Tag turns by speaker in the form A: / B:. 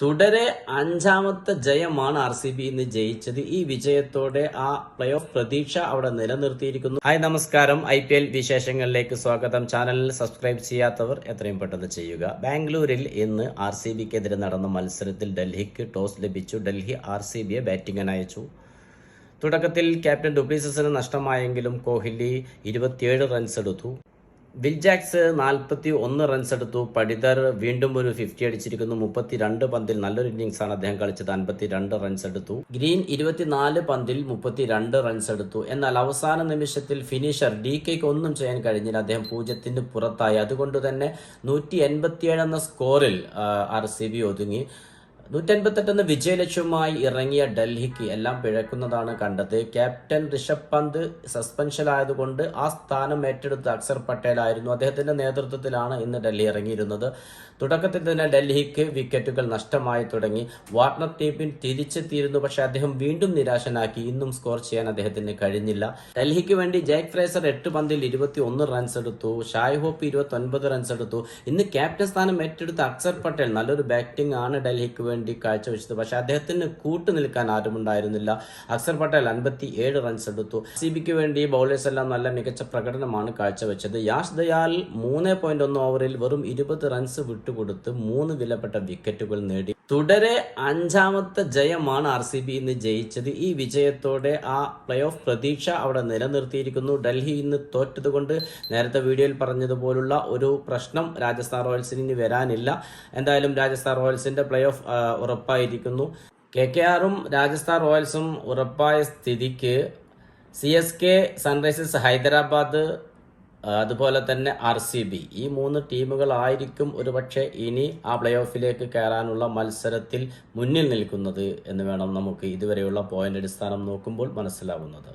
A: തുടരെ അഞ്ചാമത്തെ ജയമാണ് R C B ഇന്ന് ജയിച്ചത്. ഈ വിജയത്തോടെ ആ പ്ലേ ഓഫ് പ്രതീക്ഷ അവിടെ നിലനിർത്തിയിരിക്കുന്നു. ഹായ് നമസ്കാരം. ഐ പി എൽ വിശേഷങ്ങളിലേക്ക് സ്വാഗതം. ചാനലിൽ സബ്സ്ക്രൈബ് ചെയ്യാത്തവർ എത്രയും പെട്ടെന്ന് ചെയ്യുക. ബാംഗ്ലൂരിൽ ഇന്ന് ആർ സി ബിക്കെതിരെ നടന്ന മത്സരത്തിൽ ഡൽഹിക്ക് ടോസ് ലഭിച്ചു. ഡൽഹി ആർ സി ബിയെ ബാറ്റിംഗിന് അയച്ചു. തുടക്കത്തിൽ ക്യാപ്റ്റൻ ഡുപ്ലീസസിന് നഷ്ടമായെങ്കിലും കോഹ്ലി ഇരുപത്തിയേഴ് റൺസ് എടുത്തു. വിൽജാക്സ് നാൽപ്പത്തി ഒന്ന് റൺസ് എടുത്തു. പടിതർ വീണ്ടും ഒരു ഫിഫ്റ്റി അടിച്ചിരിക്കുന്നു. മുപ്പത്തിരണ്ട് പന്തിൽ നല്ലൊരു ഇന്നിംഗ്സ് ആണ് അദ്ദേഹം കളിച്ചത്. അൻപത്തിരണ്ട് റൺസ് എടുത്തു. ഗ്രീൻ ഇരുപത്തിനാല് പന്തിൽ മുപ്പത്തിരണ്ട് റൺസ് എടുത്തു. എന്നാൽ അവസാന നിമിഷത്തിൽ ഫിനിഷർ ഡി കെക്ക് ഒന്നും ചെയ്യാൻ കഴിഞ്ഞില്ല. അദ്ദേഹം പൂജ്യത്തിന് പുറത്തായി. അതുകൊണ്ട് തന്നെ നൂറ്റി എൺപത്തിയേഴ് എന്ന സ്കോറിൽ ആർ സി ബി ഒതുങ്ങി. നൂറ്റൻപത്തെട്ട് എന്ന വിജയലക്ഷ്യവുമായി ഇറങ്ങിയ ഡൽഹിക്ക് എല്ലാം പിഴക്കുന്നതാണ് കണ്ടത്. ക്യാപ്റ്റൻ ഋഷഭ് പന്ത് സസ്പെൻഷനായതുകൊണ്ട് ആ സ്ഥാനം ഏറ്റെടുത്ത അക്സർ പട്ടേലായിരുന്നു. അദ്ദേഹത്തിന്റെ നേതൃത്വത്തിലാണ് ഇന്ന് ഡൽഹി ഇറങ്ങിയിരുന്നത്. തുടക്കത്തിൽ തന്നെ ഡൽഹിക്ക് വിക്കറ്റുകൾ നഷ്ടമായി തുടങ്ങി. വാർണർ ടീമിൻ തിരിച്ചെത്തിയിരുന്നു പക്ഷെ അദ്ദേഹം വീണ്ടും നിരാശനാക്കി. ഇന്നും സ്കോർ ചെയ്യാൻ അദ്ദേഹത്തിന് കഴിഞ്ഞില്ല. ഡൽഹിക്ക് വേണ്ടി ജേക്ക് ഫ്രേസർ എട്ട് പന്തിൽ ഇരുപത്തി ഒന്ന് റൺസ് എടുത്തു. ഷായ് ഹോപ്പ് ഇരുപത്തി റൺസ് എടുത്തു. ഇന്ന് ക്യാപ്റ്റൻ സ്ഥാനം ഏറ്റെടുത്ത അക്സർ പട്ടേൽ നല്ലൊരു ബാറ്റിംഗ് ആണ് ഡൽഹിക്ക് കാഴ്ചവെച്ചത്. പക്ഷേ അദ്ദേഹത്തിന് കൂട്ടു നിൽക്കാൻ ആരുമുണ്ടായിരുന്നില്ല അക്സർ പട്ടേൽ അൻപത്തി ഏഴ് റൺസ് എടുത്തു. സി ബിക്ക് വേണ്ടി ബൗളേഴ്സ് എല്ലാം നല്ല മികച്ച പ്രകടനമാണ് കാഴ്ചവെച്ചത്. യാഷ് ദയാൽ മൂന്ന് പോയിന്റ് ഒന്ന് ഓവറിൽ വെറും ഇരുപത് റൺസ് വിട്ടുകൊടുത്ത് മൂന്ന് വിലപ്പെട്ട വിക്കറ്റുകൾ നേടി. തുടരെ അഞ്ചാമത്തെ ജയമാണ് ആർ സി ബി ഇന്ന് ജയിച്ചത്. ഈ വിജയത്തോടെ ആ പ്ലേ ഓഫ് പ്രതീക്ഷ അവിടെ നിലനിർത്തിയിരിക്കുന്നു. ഡൽഹി ഇന്ന് തോറ്റതുകൊണ്ട് നേരത്തെ വീഡിയോയിൽ പറഞ്ഞതുപോലുള്ള ഒരു പ്രശ്നം രാജസ്ഥാൻ റോയൽസിന് വരാനില്ല. എന്തായാലും രാജസ്ഥാൻ റോയൽസിന്റെ പ്ലേ ഓഫ് ഉറപ്പായിരിക്കുന്നു. കെ കെ ആറും രാജസ്ഥാൻ റോയൽസും ഉറപ്പായ സ്ഥിതിക്ക് C S K Sunrisers Hyderabad അതുപോലെ തന്നെ ആർ സി ബി ഈ മൂന്ന് ടീമുകളായിരിക്കും ഒരുപക്ഷെ ഇനി ആ പ്ലേ ഓഫിലേക്ക് കയറാനുള്ള മത്സരത്തിൽ മുന്നിൽ നിൽക്കുന്നത് എന്ന് വേണം നമുക്ക് ഇതുവരെയുള്ള പോയിന്റ് അടിസ്ഥാനം നോക്കുമ്പോൾ മനസ്സിലാവുന്നത്.